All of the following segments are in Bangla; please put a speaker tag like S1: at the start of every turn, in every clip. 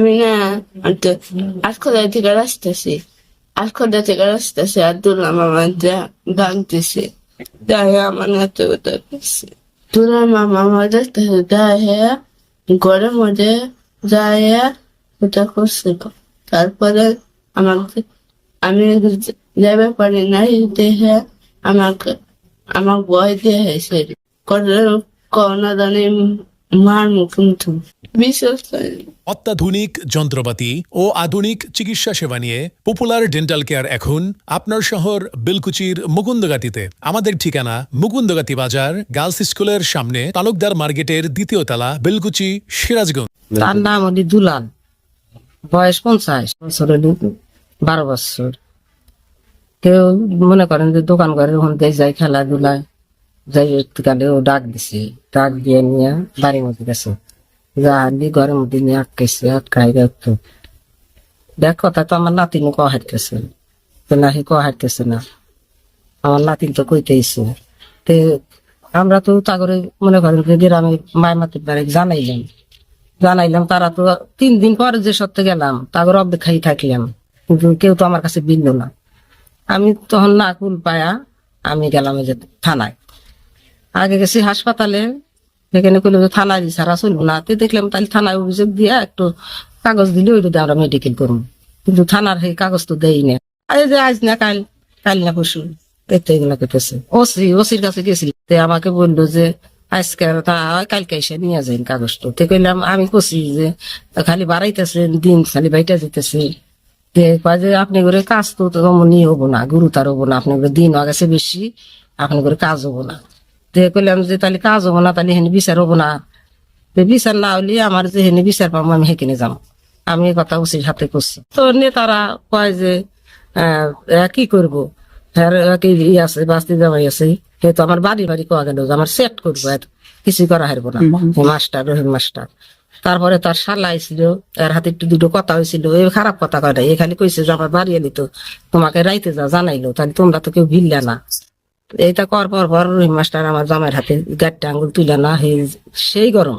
S1: আমি না আজকদা থেকে আসতেছি। আজকদা থেকে আসতেছি দুলাম আমার যা ভাঙতেছে তাই আমার এত কথা করছে দুলাম মামা আমার দেখতেছে তাই ঘরের মধ্যে যায় ওটা করছিল তারপরে আমাকে, আমি যাবে পারি নাই দেখে আমাকে আমার ভয় দিয়েছে করোনা জানি মার মুখ কিন্তু বিশ্বাস
S2: অত্যাধুনিক যন্ত্রপাতি ও আধুনিক চিকিৎসা সেবা নিয়ে পপুলার ডেন্টাল কেয়ার এখন আপনার শহর বেলকুচির মুকুন্দগাতিতে। আমাদের ঠিকানা মুকুন্দগাতি বাজার গার্লস স্কুলের সামনে তালুকদার মার্কেটের দ্বিতীয় তলা বিলকুচি সিরাজগঞ্জ।
S3: তার নাম হলি দুলাল। বয়স পঞ্চাশ বছর বারো বছর। কেউ মনে করেন যে দোকান করে ওখান থেকে যাই খেলাধুলায়। যাই একটুখানি ও ডাক দিছে। ডাক দিয়ে নিয়ে বাড়ির মধ্যে গেছে। যা আনলি ঘরের মধ্যে নিয়ে আটকেছে আটকাই দেখতো দেখ, কথা তো আমার নাতিন ক হাঁটতেছে। তো না হে ক হাঁটতেছে না। আমার নাতিন তো কইতেইছে তে আমরা তো তাগরে মনে করেন যে গ্রামে মায় মাতির বাড়ি জানাইলাম। জানাইলাম, তারা তো তিন দিন পরে যে সত্যি গেলাম তারপর অপেক্ষায় থাকলাম। কিন্তু কেউ তো আমার কাছে বিল না। আমি তখন না কুল পায়া, আমি গেলাম যে থানায়। আগে গেছি হাসপাতালে, সেখানে কইলো যে থানায় ছাড়া চলবো না। তো দেখলাম তাহলে থানায় অভিযোগ দিয়ে একটু কাগজ দিলে দিয়ে আমরা মেডিকেল করব। কিন্তু থানার সেই কাগজ তো দেই না। আরে যে আজ না কাল কাল না পরশু, দেখতে এগুলো করতেছে ওসি, ওসির কাছে গেছিল তে আমাকে বলল যে আজকে তা কালকে এসে নিয়ে যাই কাগজটা। তে কইলাম, আমি কছি যে খালি বাড়াইতেছে দিন খালি বাইটা কয় যে আপনি করে কাজ তো তেমনি হব না, গুরুতার হব না। আপনি দিন গেছে বেশি, আপনি করে কাজ হব না। তে কইলাম যে তাহলে কাজ হব না তাহলে হেনি বিচার হব না। বিচার না হলে আমার যে হেনি বিচার পাবো আমি হেকিনে যাব। আমি এই কথা উচিত হাতে করছি। তো নেতারা কয় যে এ কি করব? হ্যাঁ কি ই আছে বাস্তি জামাই আছে? সে তো আমার বাড়ি বাড়ি কোয়া গেল আমার সেট করব আর কিছু করা হারবো না। Master Rahim master. তারপরে তার শালা আইছিল এর হাতে একটু দুটো কথা হয়েছিল এই খারাপ কথা কয় না খালি কইছে যে আমার বাড়ি এলি তো তোমাকে রাইতে যা জানাইলো তাহলে তোমরা তো কেউ ভিললে না। এইটা কর পর পর রহিম মাস্টার আমার জামাইয়ের হাতে গাড়িটা আঙ্গুল তুলে না সেই গরম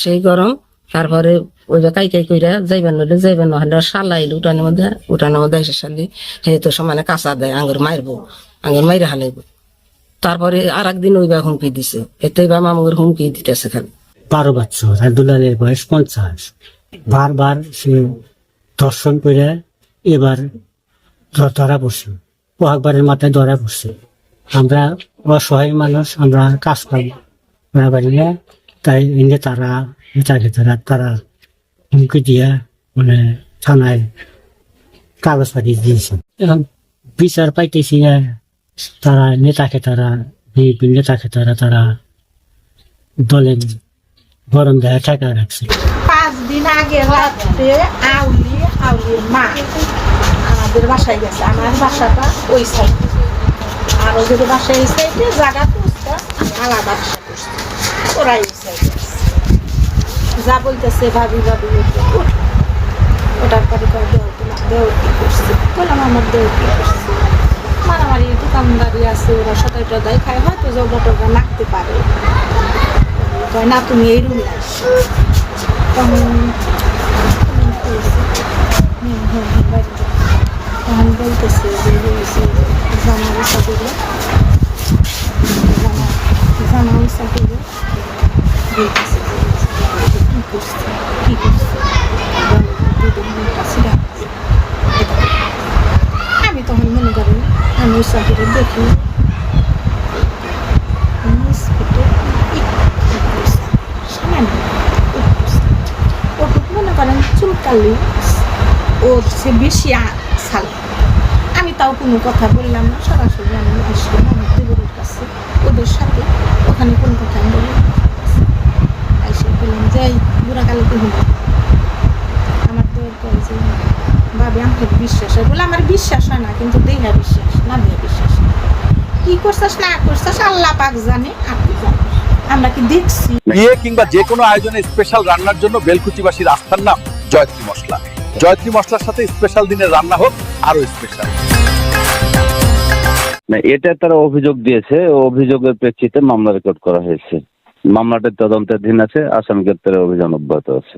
S3: সেই গরম। তারপরে ওই যে কাই কাই কইরা যাইবেন নইলে যাইবেন নহলে শালা এলো উঠানের মধ্যে উঠানের মধ্যে এসে শালি, হে তো সমানে কাঁচা দেয় আঙ্গুর মারবো আঙ্গুর মাইরে হালাইবো। তারপরে আর একদিন ওই বা হুমকি দিছে, এতে বা মামুর হুমকি দিতেছে খালি।
S4: বারো বছর আর দুলালের বয়স পঞ্চাশ। বারবার সে দর্শন করে এবার ধরা পড়ছে পোহাকবারের মাথায় ধরা পড়ছে। আমরা অসহায় মানুষ, আমরা কাজ করি করা পারি না। তাই এনে তারা তাকে তারা তারা হুমকি দিয়ে মানে থানায় কাগজপাতি দিয়েছে। এখন বিচার পাইতেছি না তারা নেতাকে তারা বিএনপি নেতাকে তারা তারা দলের গরম দেয়া টাকা রাখছে
S5: পাঁচ দিন আগে রাত্রে আউলি, আউলির মা আমাদের বাসায় গেছে। আমার বাসাটা ওই সাইডে আর ওদের বাসা এই সাইডে জায়গা তো আমি আলাদা বাসা করছি ওরা এই সাইডে যা বলতেছে ভাবি ভাবি। ওটার পরে দেও তোমার কি করছে? বললাম, আমার দেও করছে? মারামারি, দোকানদারি আছে, ওরা সদাই টদাই খায়। হয়তো টগা লাগতে পারে। কয়, না, তুমি এই রুমে আসছো তখন তখন বলতেছে যে হয়েছে জামা উষা দিল জামা জামা উষা দিল বলতেছে যে কি করছে কি করছে দুদিন মুখটা ছিঁড়া গেছে। আমি তখন মনে করি উষা দেখি। মনে করেন ওর সে বেশি সাল আমি তাও কোনো কথা বললাম না, সরাসরি আমি আসলাম আমার দেবরের কাছে। ওদের সাথে ওখানে কোনো কথা আমি বললাম। এসে বললাম যে এই বুড়া কালে কি হলো আমার দেবর কয় যে ভাবি বিশ্বাস হয়। বলে আমার বিশ্বাস হয় না কিন্তু দেহা বিশ্বাস না দেহা বিশ্বাস কি করছিস না করছিস আল্লাহ পাক জানে আপনি জানেন আমরা কি দেখছি?
S6: বিয়ে কিংবা যে কোনো আয়োজনে স্পেশাল রান্নার জন্য বেলকুচিবাসীর আস্থার নাম জয়ত্রী মশলা। জয়ত্রী মশলার সাথে স্পেশাল দিনের রান্না হোক আরও স্পেশাল
S7: না এটা তারা অভিযোগ দিয়েছে অভিযোগের প্রেক্ষিতে মামলা রেকর্ড করা হয়েছে। মামলাটির তদন্তাধীন আছে আসামি গ্রেপ্তারের অভিযান অব্যাহত আছে।